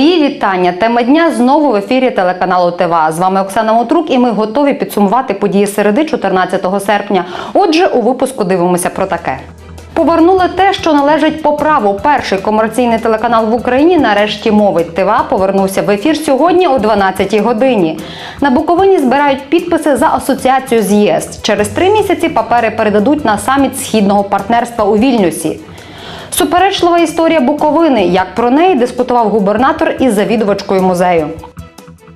Мої вітання. Тема дня знову в ефірі телеканалу ТВА. З вами Оксана Мотрук, і ми готові підсумувати події середи 14 серпня. Отже, у випуску дивимося про таке. Повернули те, що належить по праву. Перший комерційний телеканал в Україні нарешті мовить. ТВА повернувся в ефір сьогодні о 12-й годині. На Буковині збирають підписи за асоціацію з ЄС. Через три місяці папери передадуть на саміт східного партнерства у Вільнюсі. Суперечлива історія Буковини. Як про неї дискутував губернатор із завідувачкою музею.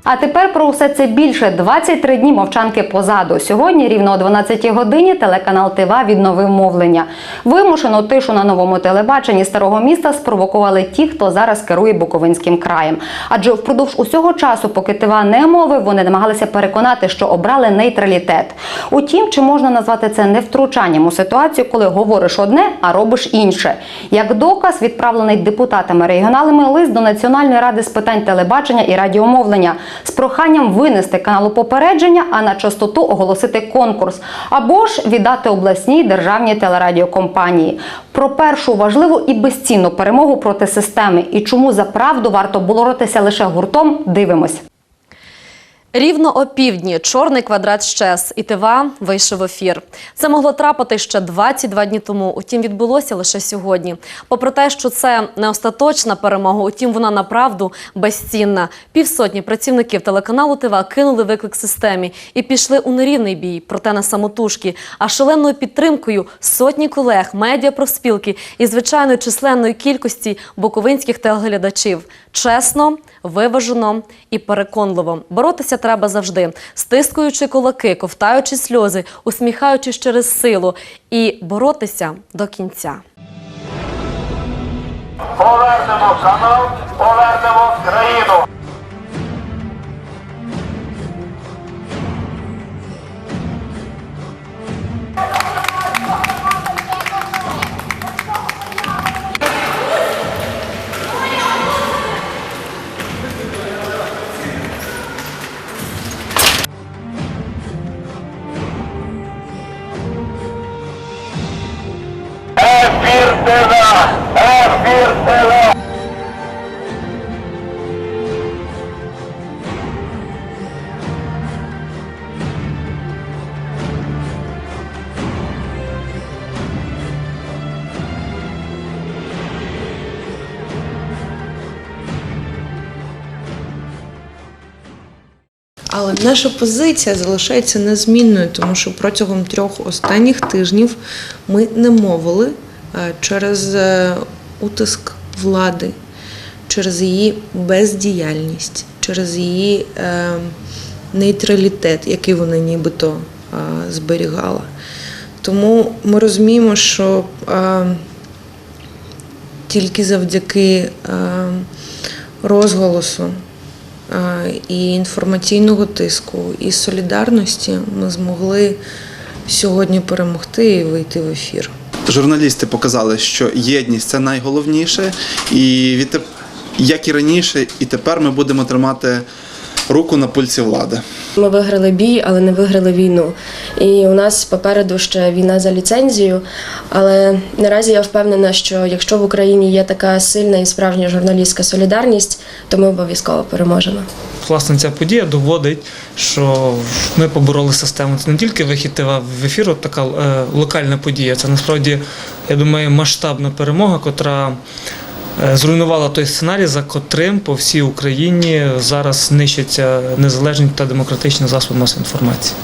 А тепер про усе це більше 23 дні мовчанки позаду. Сьогодні, рівно о 12 годині, телеканал ТИВА відновив мовлення. Вимушену тишу на новому телебаченні старого міста спровокували ті, хто зараз керує Буковинським краєм. Адже впродовж усього часу, поки ТИВА не мовив, вони намагалися переконати, що обрали нейтралітет. Утім, чи можна назвати це невтручанням у ситуацію, коли говориш одне, а робиш інше? Як доказ, відправлений депутатами регіоналами лист до Національної ради з питань телебачення і радіомовлення з проханням винести каналу попередження, а на частоту оголосити конкурс, або ж віддати обласній державній телерадіокомпанії. Про першу важливу і безцінну перемогу проти системи і чому за правду варто боротися лише гуртом. Дивимось. Рівно о півдні чорний квадрат щез, і ТВА вийшов в ефір. Це могло трапити ще 22 дні тому. Утім, відбулося лише сьогодні. Попри те, що це не остаточна перемога, утім, вона направду безцінна. Півсотні працівників телеканалу ТВА кинули виклик системі і пішли у нерівний бій, проте на самотужки. А шаленою підтримкою сотні колег, медіа профспілки і звичайної численної кількості буковинських телеглядачів. Чесно, виважено і переконливо. Боротися треба завжди, стискуючи кулаки, ковтаючи сльози, усміхаючись через силу і боротися до кінця. Повернемо канал, повернемо країну. Наша позиція залишається незмінною, тому що протягом трьох останніх тижнів ми не мовили е, через е, утиск влади, через її бездіяльність, через її е, нейтралітет, який вона нібито зберігала. Тому ми розуміємо, що тільки завдяки розголосу і інформаційного тиску, і солідарності ми змогли сьогодні перемогти і вийти в ефір. Журналісти показали, що єдність це найголовніше, і відтеп... як і раніше, і тепер ми будемо тримати руку на пульсі влади. Ми виграли бій, але не виграли війну. І у нас попереду ще війна за ліцензію. Але наразі я впевнена, що якщо в Україні є така сильна і справжня журналістська солідарність, то ми обов'язково переможемо. Власне, ця подія доводить, що ми побороли систему. Це не тільки вихід ТВ в ефір, от така е, локальна подія. Це насправді, я думаю, масштабна перемога, котра зруйнувала той сценарій, за котрим по всій Україні зараз нищаться незалежні та демократичні засоби масової інформації.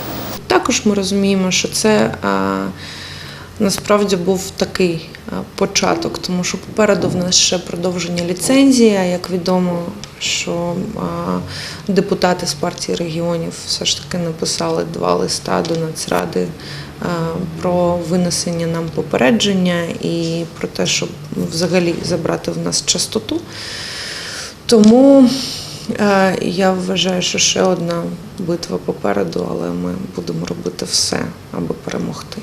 Також ми розуміємо, що це насправді був такий початок, тому що попереду в нас ще продовження ліцензії. Як відомо, що депутати з партії регіонів все ж таки написали два листа до Нацради про винесення нам попередження і про те, щоб взагалі забрати в нас частоту. Тому е, я вважаю, що ще одна битва попереду, але ми будемо робити все, аби перемогти.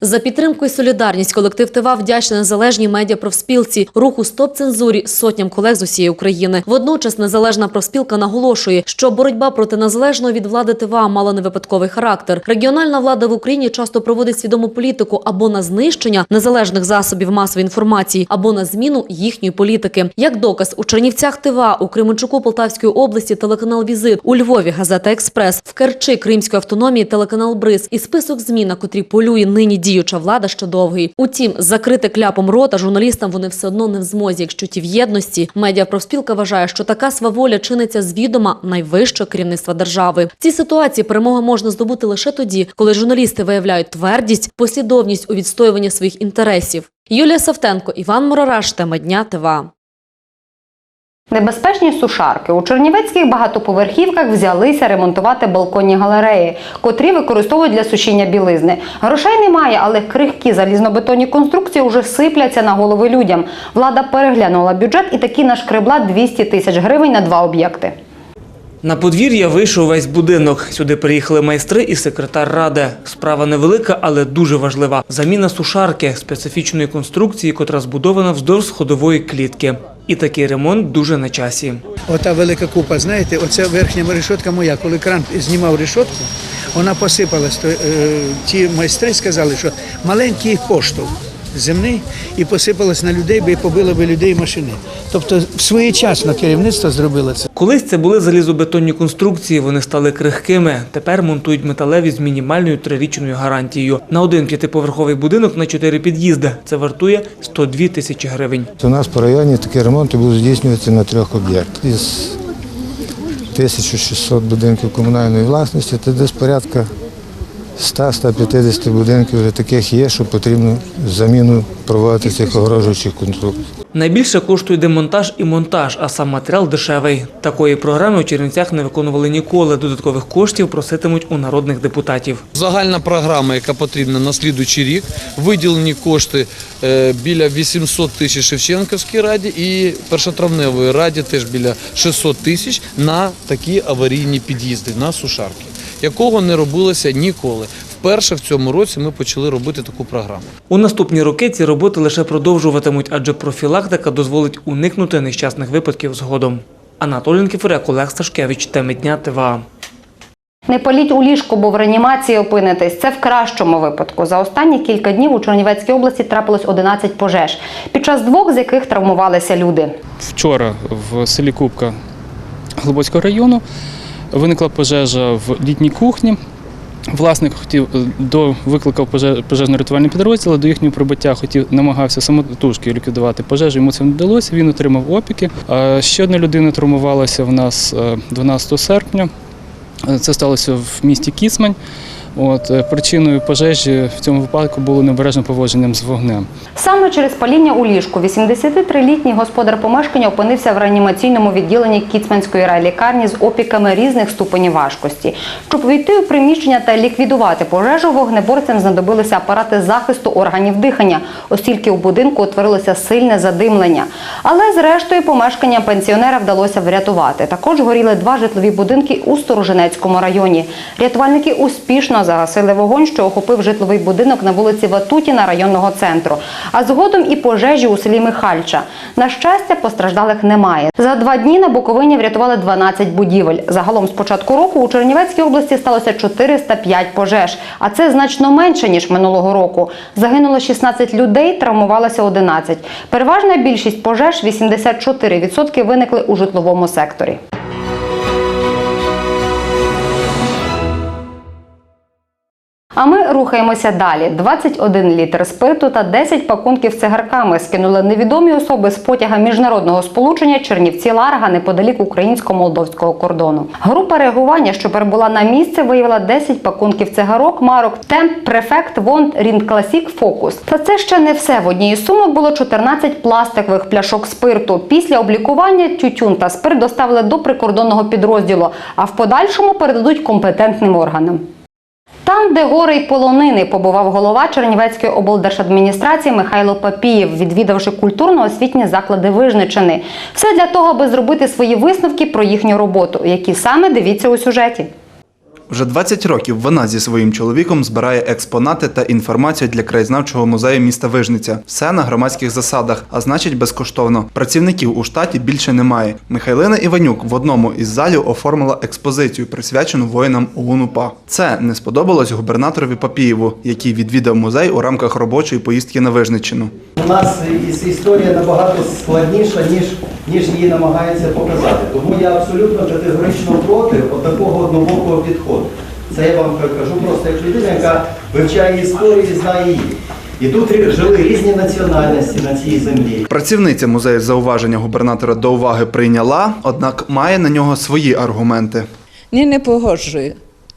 За підтримку і солідарність колектив ТИВА вдячний незалежній медіапрофспілці, руху «Стоп цензурі» сотням колег з усієї України. Водночас незалежна профспілка наголошує, що боротьба проти незалежної від влади ТИВА мала не випадковий характер. Регіональна влада в Україні часто проводить свідому політику або на знищення незалежних засобів масової інформації, або на зміну їхньої політики. Як доказ у Чернівцях ТИВА, у Кременчуку Полтавської області телеканал Візит, у Львові газета Експрес, в Керчі Кримської автономії телеканал Бриз і список змін, котрі полює нині діюча влада, ще довгий. Утім, закрити кляпом рота журналістам вони все одно не в змозі, якщо ті в єдності. Медіапрофспілка вважає, що така сваволя чиниться з відома найвищого керівництва держави. В цій ситуації перемогу можна здобути лише тоді, коли журналісти виявляють твердість, послідовність у відстоюванні своїх інтересів. Юлія Савтенко, Іван Морораш, тема дня ТВА. Небезпечні сушарки у чернівецьких багатоповерхівках взялися ремонтувати балконні галереї, котрі використовують для сушіння білизни. Грошей немає, але крихкі залізнобетонні конструкції вже сипляться на голови людям. Влада переглянула бюджет і таки нашкребла 200 тисяч гривень на два об'єкти. На подвір'я вийшов весь будинок. Сюди приїхали майстри і секретар ради. Справа невелика, але дуже важлива. Заміна сушарки специфічної конструкції, котра збудована вздовж сходової клітки. І такий ремонт дуже на часі. Ота велика купа, знаєте, оця верхня решетка моя, коли кран знімав решетку, вона посипалась. Е, ті майстри сказали, що маленький поштовх земний і посипалась на людей, би і побило би людей машини. Тобто своєчасно керівництво зробило це. Колись це були залізобетонні конструкції, вони стали крихкими. Тепер монтують металеві з мінімальною трирічною гарантією. На один п'ятиповерховий будинок на чотири під'їзди. Це вартує 102 тисячі гривень. У нас по районі такі ремонти будуть здійснюватися на трьох об'єктах. Із 1600 будинків комунальної власності, це десь порядка 100-150 будинків вже таких є, що потрібно заміну проводити цих огорожуючих конструкцій. Найбільше коштує демонтаж і монтаж, а сам матеріал дешевий. Такої програми у Чернівцях не виконували ніколи. Додаткових коштів проситимуть у народних депутатів. Загальна програма, яка потрібна на слідуючий рік, виділені кошти е, біля 800 тисяч Шевченківській раді і першотравневої раді теж біля 600 тисяч на такі аварійні під'їзди, на сушарки, якого не робилося ніколи. Вперше в цьому році ми почали робити таку програму. У наступні роки ці роботи лише продовжуватимуть, адже профілактика дозволить уникнути нещасних випадків згодом. Анатолій Кіфурек, Олег Сташкевич, теми дня ТВА. Не політь у ліжко, бо в реанімації опинитесь. Це в кращому випадку. За останні кілька днів у Чернівецькій області трапилось 11 пожеж, під час двох з яких травмувалися люди. Вчора в селі Кубка Глибоцького району виникла пожежа в літній кухні. Власник хотів е, до викликав поже- пожежно-рятувальний підрозділ, а до їхнього прибуття хотів намагався самотужки ліквідувати пожежу. Йому це не вдалося. Він отримав опіки. Ще одна людина травмувалася в нас е, 12 серпня. Е, Це сталося в місті Кіцмань. От е, причиною пожежі в цьому випадку було необережне поводженням з вогнем. Саме через паління у ліжку 83-літній господар помешкання опинився в реанімаційному відділенні Кіцманської райлікарні з опіками різних ступенів важкості. Щоб війти у приміщення та ліквідувати пожежу, вогнеборцям знадобилися апарати захисту органів дихання, оскільки у будинку утворилося сильне задимлення. Але зрештою помешкання пенсіонера вдалося врятувати. Також горіли два житлові будинки у Сторожинецькому районі. Рятувальники успішно загасили вогонь, що охопив житловий будинок на вулиці Ватутіна районного центру. А згодом і пожежі у селі Михальча. На щастя, постраждалих немає. За два дні на Буковині врятували 12 будівель. Загалом з початку року у Чернівецькій області сталося 405 пожеж, а це значно менше ніж минулого року. Загинуло 16 людей, травмувалося 11. Переважна більшість пожеж 84% виникли у житловому секторі. А ми рухаємося далі. 21 літр спирту та 10 пакунків цигарками скинули невідомі особи з потяга міжнародного сполучення Чернівці Ларга неподалік українсько-молдовського кордону. Група реагування, що перебула на місце, виявила 10 пакунків цигарок марок Темп, Префект, Вонд, Рін Класік, Фокус. Та це ще не все. В одній із сумок було 14 пластикових пляшок спирту. Після облікування тютюн та спирт доставили до прикордонного підрозділу, а в подальшому передадуть компетентним органам. Там, де гори й полонини, побував голова Чернівецької облдержадміністрації Михайло Папієв, відвідавши культурно-освітні заклади Вижничини. Все для того, аби зробити свої висновки про їхню роботу, які саме дивіться у сюжеті. Вже 20 років вона зі своїм чоловіком збирає експонати та інформацію для краєзнавчого музею міста Вижниця. Все на громадських засадах, а значить безкоштовно. Працівників у штаті більше немає. Михайлина Іванюк в одному із залів оформила експозицію, присвячену воїнам ОУН-УПА. Це не сподобалось губернаторові Папієву, який відвідав музей у рамках робочої поїздки на Вижниччину. У нас історія набагато складніша, ніж, ніж її намагаються показати. Тому я абсолютно категорично проти такого однобокого підходу. Це я вам кажу просто як людина, яка вивчає історію і знає її. І тут жили різні національності на цій землі. Працівниця музею зауваження губернатора до уваги прийняла, однак має на нього свої аргументи. Ні, не погоджую.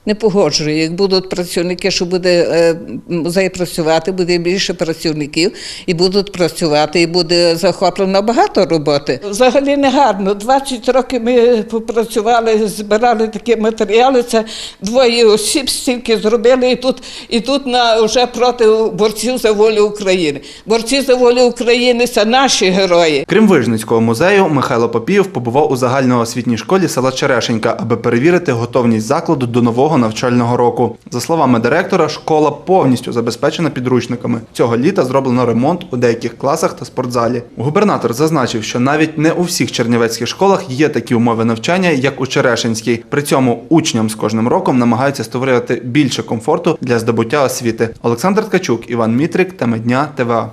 Не погоджую. Як будуть працівники, що буде е, музей працювати, буде більше працівників, і будуть працювати, і буде захоплено багато роботи. Взагалі не гарно. 20 років ми попрацювали, збирали такі матеріали. Це двоє осіб стільки зробили, і тут, і тут на вже проти борців за волю України. Борці за волю України це наші герої. Крім Вижницького музею, Михайло Попієв побував у загальноосвітній школі села Черешенька, аби перевірити готовність закладу до нового навчального року. За словами директора, школа повністю забезпечена підручниками. Цього літа зроблено ремонт у деяких класах та спортзалі. Губернатор зазначив, що навіть не у всіх чернівецьких школах є такі умови навчання, як у Черешенській. При цьому учням з кожним роком намагаються створювати більше комфорту для здобуття освіти. Олександр Ткачук, Іван Мітрик, теми дня ТВА.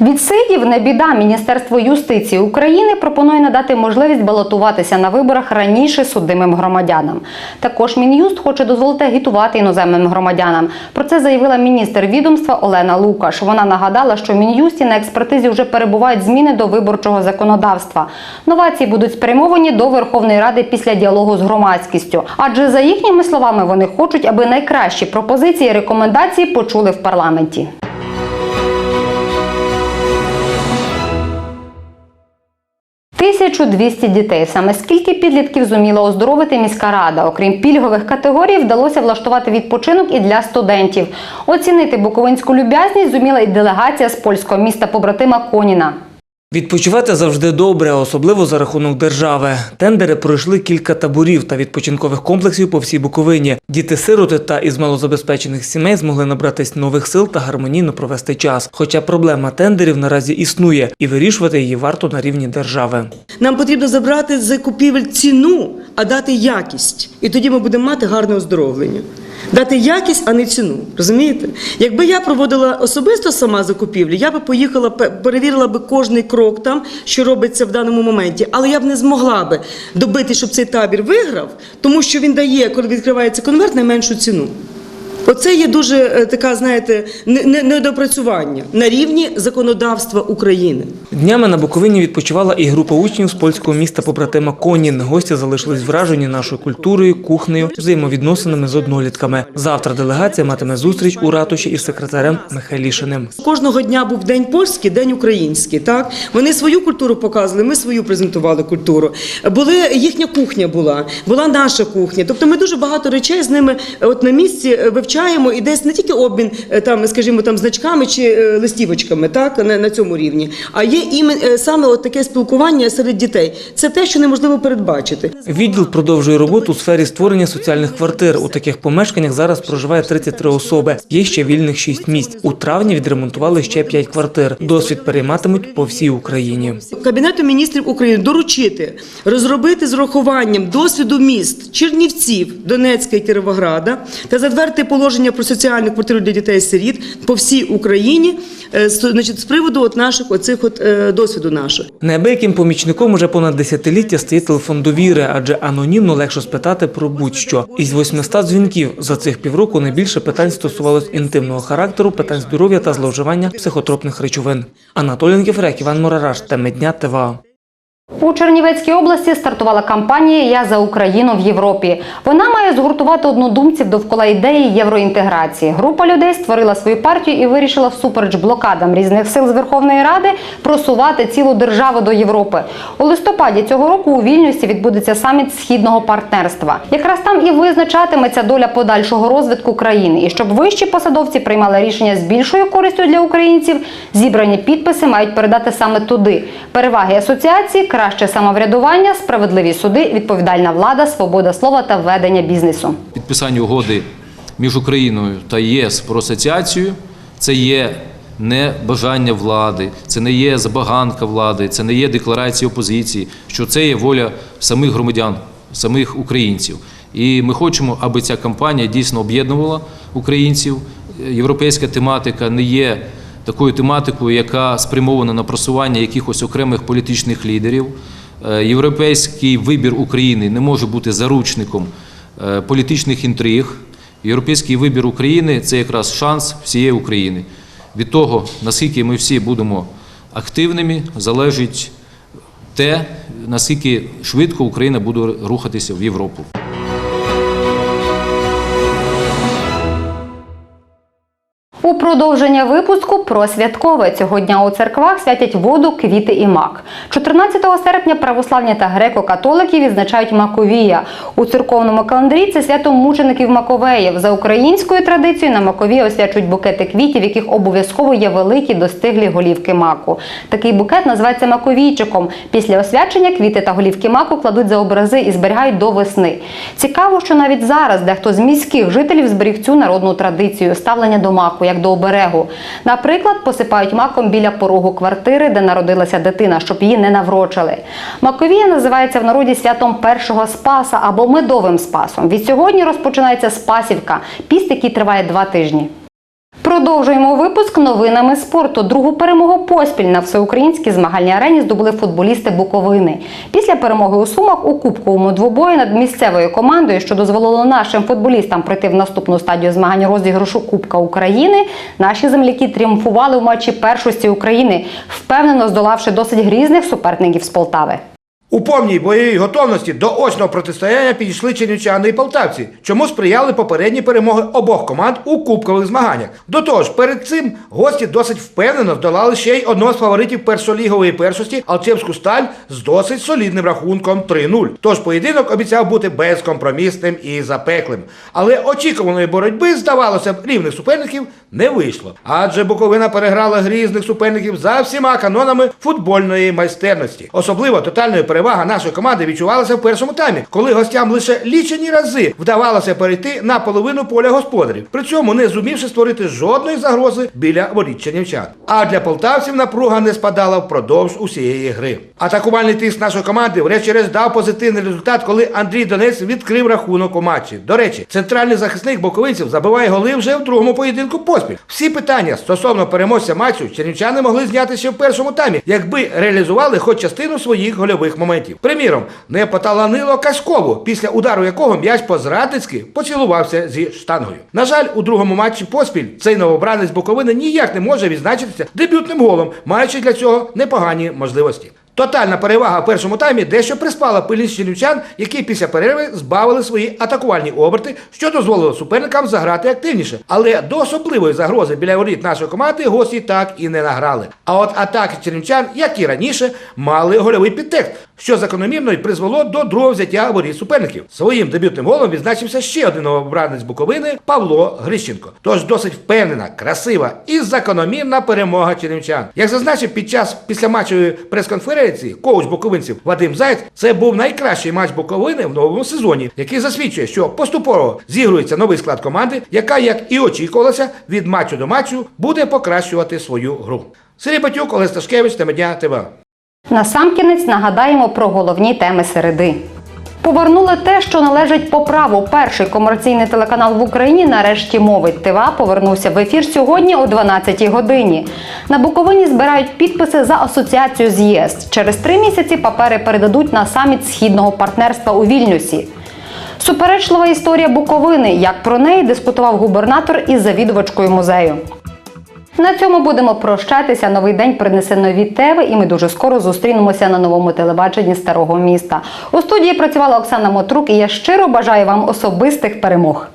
Від Сидів не біда. Міністерство юстиції України пропонує надати можливість балотуватися на виборах раніше судимим громадянам. Також Мін'юст хоче дозволити агітувати іноземним громадянам. Про це заявила міністр відомства Олена Лукаш. Вона нагадала, що в Мін'юсті на експертизі вже перебувають зміни до виборчого законодавства. Новації будуть спрямовані до Верховної Ради після діалогу з громадськістю. Адже за їхніми словами вони хочуть, аби найкращі пропозиції і рекомендації почули в парламенті. «1200 дітей. Саме скільки підлітків зуміла оздоровити міська рада. Окрім пільгових категорій, вдалося влаштувати відпочинок і для студентів. Оцінити буковинську люб'язність зуміла і делегація з польського міста побратима Коніна. Відпочивати завжди добре, особливо за рахунок держави. Тендери пройшли кілька таборів та відпочинкових комплексів по всій Буковині. Діти-сироти та із малозабезпечених сімей змогли набратись нових сил та гармонійно провести час. Хоча проблема тендерів наразі існує, і вирішувати її варто на рівні держави. Нам потрібно забрати закупівель ціну, а дати якість. І тоді ми будемо мати гарне оздоровлення. Дати якість, а не ціну. Розумієте? Якби я проводила особисто сама закупівлю, я би поїхала, перевірила би кожний крок там, що робиться в даному моменті. Але я б не змогла би добити, щоб цей табір виграв, тому що він дає, коли відкривається конверт, найменшу ціну. Оце є дуже е, така, знаєте, не- не- недопрацювання на рівні законодавства України. Днями на Буковині відпочивала і група учнів з польського міста побратима Конін. Гості залишились вражені нашою культурою, кухнею, взаємовідносинами з однолітками. Завтра делегація матиме зустріч у ратуші із секретарем Михайлішиним. Кожного дня був день польський, день український. Так вони свою культуру показували, ми свою презентували культуру. Були їхня кухня була, була наша кухня. Тобто ми дуже багато речей з ними е, от на місці е, вивчаємо і десь не тільки обмін е, там, скажімо, там значками чи е, листівочками, так на, на цьому рівні, а є імен е, саме от таке спілкування серед дітей. Це те, що неможливо передбачити. Відділ продовжує роботу у сфері створення соціальних квартир. У таких помешканнях зараз проживає 33 особи. Є ще вільних 6 місць. У травні відремонтували ще 5 квартир. Досвід перейматимуть по всій Україні. Кабінету міністрів України доручити розробити з урахуванням досвіду міст Чернівців, Донецька і Кіровограда та затвердити положення про соціальну квартиру для дітей-сиріт по всій Україні е, значить, з приводу от наших оцих от е, досвіду нашого. Неабияким помічником уже понад десятиліття стає телефон довіри, адже анонімно легше спитати про будь-що. Із 800 дзвінків за цих півроку найбільше питань стосувалось інтимного характеру, питань здоров'я та зловживання психотропних речовин. Анатолій Нкіфрек, Іван Морараш, теми дня ТВА. У Чернівецькій області стартувала кампанія Я за Україну в Європі. Вона має згуртувати однодумців довкола ідеї євроінтеграції. Група людей створила свою партію і вирішила всупереч блокадам різних сил з Верховної Ради просувати цілу державу до Європи. У листопаді цього року у Вільнюсі відбудеться саміт східного партнерства. Якраз там і визначатиметься доля подальшого розвитку країни. І щоб вищі посадовці приймали рішення з більшою користю для українців, зібрані підписи мають передати саме туди. Переваги асоціації краще самоврядування, справедливі суди, відповідальна влада, свобода слова та ведення бізнесу. підписання угоди між Україною та ЄС про асоціацію це є не бажання влади, це не є забаганка влади, це не є декларація опозиції, що це є воля самих громадян, самих українців. І ми хочемо, аби ця кампанія дійсно об'єднувала українців. Європейська тематика не є такою тематикою, яка спрямована на просування якихось окремих політичних лідерів. Е, Європейський вибір України не може бути заручником е, політичних інтриг. Європейський вибір України це якраз шанс всієї України. Від того, наскільки ми всі будемо активними, залежить те, наскільки швидко Україна буде рухатися в Європу. Продовження випуску про святкове цього дня у церквах святять воду, квіти і мак. 14 серпня православні та греко-католики відзначають Маковія. У церковному календарі це свято мучеників Маковеїв. За українською традицією на Маковія освячують букети квітів, яких обов'язково є великі достиглі голівки маку. Такий букет називається маковійчиком. Після освячення квіти та голівки маку кладуть за образи і зберігають до весни. Цікаво, що навіть зараз дехто з міських жителів зберіг цю народну традицію ставлення до маку як до оберегу. Наприклад, посипають маком біля порогу квартири, де народилася дитина, щоб її не наврочили. Маковія називається в народі святом першого спаса або медовим спасом. Від сьогодні розпочинається спасівка, піст, який триває два тижні. Продовжуємо випуск новинами спорту. Другу перемогу поспіль на всеукраїнській змагальній арені здобули футболісти Буковини. Після перемоги у Сумах у кубковому двобої над місцевою командою, що дозволило нашим футболістам пройти в наступну стадію змагань розіграшу Кубка України, наші земляки тріумфували у матчі першості України, впевнено здолавши досить грізних суперників з Полтави. У повній бойовій готовності до очного протистояння підійшли чернівчани і полтавці, чому сприяли попередні перемоги обох команд у кубкових змаганнях. До того ж, перед цим гості досить впевнено здолали ще й одного з фаворитів першолігової першості Алчевську сталь з досить солідним рахунком 3-0. Тож поєдинок обіцяв бути безкомпромісним і запеклим. Але очікуваної боротьби, здавалося б, рівних суперників не вийшло. Адже Буковина переграла грізних суперників за всіма канонами футбольної майстерності. Особливо тотальною перевага нашої команди відчувалася в першому таймі, коли гостям лише лічені рази вдавалося перейти на половину поля господарів, при цьому не зумівши створити жодної загрози біля воріт чернівчан. А для полтавців напруга не спадала впродовж усієї гри. Атакувальний тиск нашої команди, врешті-решт, дав позитивний результат, коли Андрій Донець відкрив рахунок у матчі. До речі, центральний захисник боковинців забиває голи вже в другому поєдинку поспіль. Всі питання стосовно переможця матчу чернівчани могли зняти ще в першому таймі, якби реалізували хоч частину своїх гольових моментів. Приміром, не поталанило Кашкову, після удару якого м'яч по-зрадницьки поцілувався зі штангою. На жаль, у другому матчі поспіль цей новобранець Буковини ніяк не може відзначитися дебютним голом, маючи для цього непогані можливості. Тотальна перевага в першому таймі дещо приспала пильність чернівчан, які після перерви збавили свої атакувальні оберти, що дозволило суперникам заграти активніше. Але до особливої загрози біля воріт нашої команди гості так і не награли. А от атаки чернівчан, як і раніше, мали гольовий підтекст, що закономірно й призвело до другого взяття воріт суперників. Своїм дебютним голом відзначився ще один новобранець Буковини Павло Грищенко. Тож досить впевнена, красива і закономірна перемога чернівчан. Як зазначив під час післяматчевої прес-конференції коуч буковинців Вадим Заєць, це був найкращий матч Буковини в новому сезоні, який засвідчує, що поступово зігрується новий склад команди, яка, як і очікувалося, від матчу до матчу буде покращувати свою гру. Сергій Батюк, Олег Сташкевич, Темедня ТВ. Насамкінець нагадаємо про головні теми середи. Повернули те, що належить по праву. Перший комерційний телеканал в Україні нарешті мовить. ТВА повернувся в ефір сьогодні о 12-й годині. На Буковині збирають підписи за асоціацію з ЄС. Через три місяці папери передадуть на саміт східного партнерства у Вільнюсі. Суперечлива історія Буковини. Як про неї дискутував губернатор із завідувачкою музею. На цьому будемо прощатися. Новий день принесе нові теви, і ми дуже скоро зустрінемося на новому телебаченні старого міста. У студії працювала Оксана Мотрук, і я щиро бажаю вам особистих перемог.